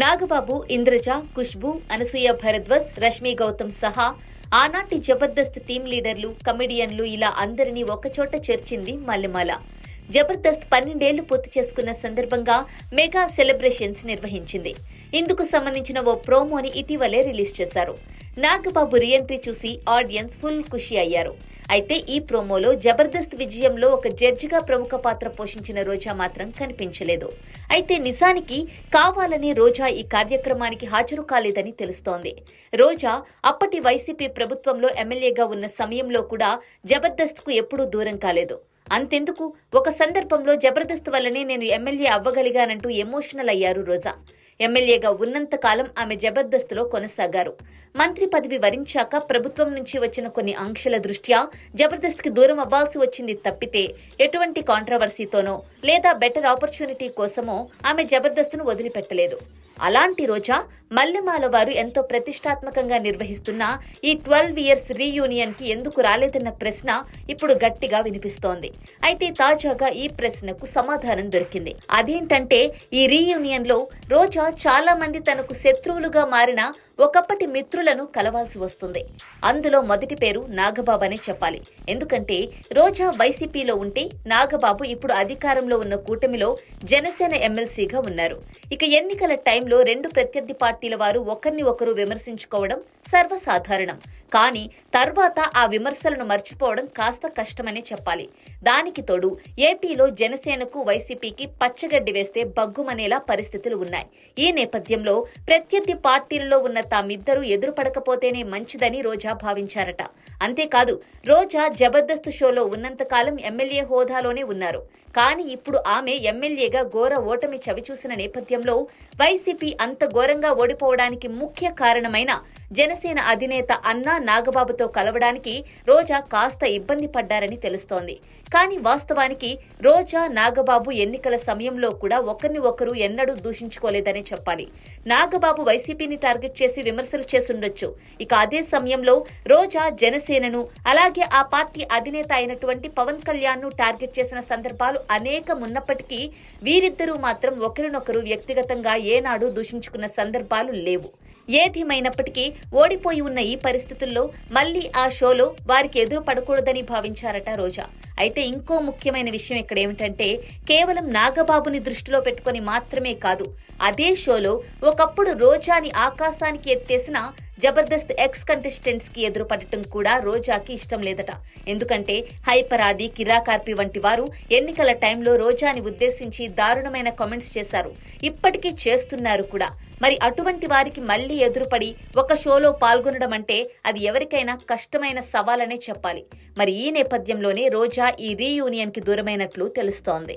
నాగబాబు ఇంద్రజ ఖుష్బు అనసూయ భరద్వాజ్ రష్మి గౌతమ్ సహా ఆనాటి జబర్దస్త్ టీం లీడర్లు కమెడియన్లు ఇలా అందరినీ ఒకచోట చేర్చింది మల్లెమాల. జబర్దస్త్ పన్నెండేళ్ళు పూర్తి చేసుకున్న సందర్భంగా మెగా సెలబ్రేషన్స్ నిర్వహించింది. ఇందుకు సంబంధించిన ఓ ప్రోమోని ఇటీవలే రిలీజ్ చేశారు. నాగబాబు రీఎంట్రీ చూసి ఆడియన్స్ ఫుల్ ఖుషి అయ్యారు. అయితే ఈ ప్రోమోలో జబర్దస్త్ విజయంలో ఒక జడ్జిగా ప్రముఖ పాత్ర పోషించిన రోజా మాత్రం కనిపించలేదు. అయితే నిజానికి కావాలనే రోజా ఈ కార్యక్రమానికి హాజరు కాలేదని తెలుస్తోంది. రోజా అప్పటి వైసీపీ ప్రభుత్వంలో ఎమ్మెల్యేగా ఉన్న సమయంలో కూడా జబర్దస్త్కు ఎప్పుడూ దూరం కాలేదు. అంతెందుకు? ఒక సందర్భంలో జబర్దస్త్ వల్లనే నేను ఎమ్మెల్యే అవ్వగలిగానంటూ ఎమోషనల్ అయ్యారు రోజా. ఎమ్మెల్యేగా ఉన్నంత కాలం ఆమె జబర్దస్త్లో కొనసాగారు. మంత్రి పదవి వరించాక ప్రభుత్వం నుంచి వచ్చిన కొన్ని ఆంక్షల దృష్ట్యా జబర్దస్త్కి దూరం అవ్వాల్సి వచ్చింది తప్పితే ఎటువంటి కాంట్రవర్సీతోనో లేదా బెటర్ ఆపర్చునిటీ కోసమో ఆమె జబర్దస్త్ను వదిలిపెట్టలేదు. అలాంటి రోజా మల్లెమాల వారు ఎంతో ప్రతిష్టాత్మకంగా నిర్వహిస్తున్న ఈ ట్వెల్వ్ ఇయర్స్ రీయూనియన్కి ఎందుకు రాలేదన్న ప్రశ్న ఇప్పుడు గట్టిగా వినిపిస్తోంది. అయితే తాజాగా ఈ ప్రశ్నకు సమాధానం దొరికింది. అదేంటంటే ఈ రీయూనియన్లో రోజా చాలా మంది తనకు శత్రువులుగా మారిన ఒకప్పటి మిత్రులను కలవాల్సి వస్తుంది. అందులో మొదటి పేరు నాగబాబు అనే చెప్పాలి. ఎందుకంటే రోజా వైసీపీలో ఉంటే నాగబాబు ఇప్పుడు అధికారంలో ఉన్న కూటమిలో జనసేన ఎమ్మెల్సీగా ఉన్నారు. ఇక ఎన్నికల టైం టైంలో రెండు ప్రత్యర్థి పార్టీల వారు ఒకరిని ఒకరు విమర్శించుకోవడం సర్వసాధారణం. కానీ తర్వాత ఆ విమర్శలను మర్చిపోవడం కాస్త కష్టమనే చెప్పాలి. దానికి తోడు ఏపీలో జనసేనకు వైసీపీకి పచ్చగడ్డి వేస్తే బగ్గుమనేలా పరిస్థితులు ఉన్నాయి. ఈ నేపథ్యంలో ప్రత్యర్థి పార్టీలలో ఉన్న తామిద్దరూ ఎదురుపడకపోతేనే మంచిదని రోజా భావించారట. అంతేకాదు రోజా జబర్దస్త్ షోలో ఉన్నంతకాలం ఎమ్మెల్యే హోదాలోనే ఉన్నారు. కానీ ఇప్పుడు ఆమె ఎమ్మెల్యేగా ఘోర ఓటమి చవిచూసిన నేపథ్యంలో వైసీపీ అంత ఘోరంగా ఓడిపోవడానికి ముఖ్య కారణమైన జన జనసేన అధినేత అన్నా నాగబాబుతో కలవడానికి రోజా కాస్త ఇబ్బంది పడ్డారని తెలుస్తోంది. కానీ వాస్తవానికి రోజా నాగబాబు ఎన్నికల సమయంలో కూడా ఒకరిని ఒకరు ఎన్నడూ దూషించుకోలేదనే చెప్పాలి. నాగబాబు వైసీపీని టార్గెట్ చేసి విమర్శలు చేసుండొచ్చు ఇక అదే సమయంలో రోజా జనసేనను అలాగే ఆ పార్టీ అధినేత అయినటువంటి పవన్ కళ్యాణ్ను టార్గెట్ చేసిన సందర్భాలు అనేకం ఉన్నప్పటికీ వీరిద్దరూ మాత్రం ఒకరినొకరు వ్యక్తిగతంగా ఏనాడు దూషించుకున్న సందర్భాలు లేవు. ఏదేమైనప్పటికీ ఓడిపోయి ఉన్న ఈ పరిస్థితుల్లో మళ్ళీ ఆ షోలో వారికి ఎదురు పడకూడదని భావించారట రోజా. అయితే ఇంకో ముఖ్యమైన విషయం ఇక్కడ ఏమిటంటే కేవలం నాగబాబుని దృష్టిలో పెట్టుకొని మాత్రమే కాదు అదే షోలో ఒకప్పుడు రోజాని ఆకాశానికి ఎత్తేసిన జబర్దస్త్ ఎక్స్ కంటెస్టెంట్స్కి ఎదురుపడటం కూడా రోజాకి ఇష్టం లేదట. ఎందుకంటే హైపరాది కిరాకార్పి వంటి వారు ఎన్నికల టైంలో రోజాని ఉద్దేశించి దారుణమైన కామెంట్స్ చేశారు. ఇప్పటికీ చేస్తున్నారు కూడా. మరి అటువంటి వారికి మళ్ళీ ఎదురుపడి ఒక షోలో పాల్గొనడం అంటే అది ఎవరికైనా కష్టమైన సవాలనే చెప్పాలి. మరి ఈ నేపథ్యంలోనే రోజా ఈ రీయూనియన్కి దూరమైనట్లు తెలుస్తోంది.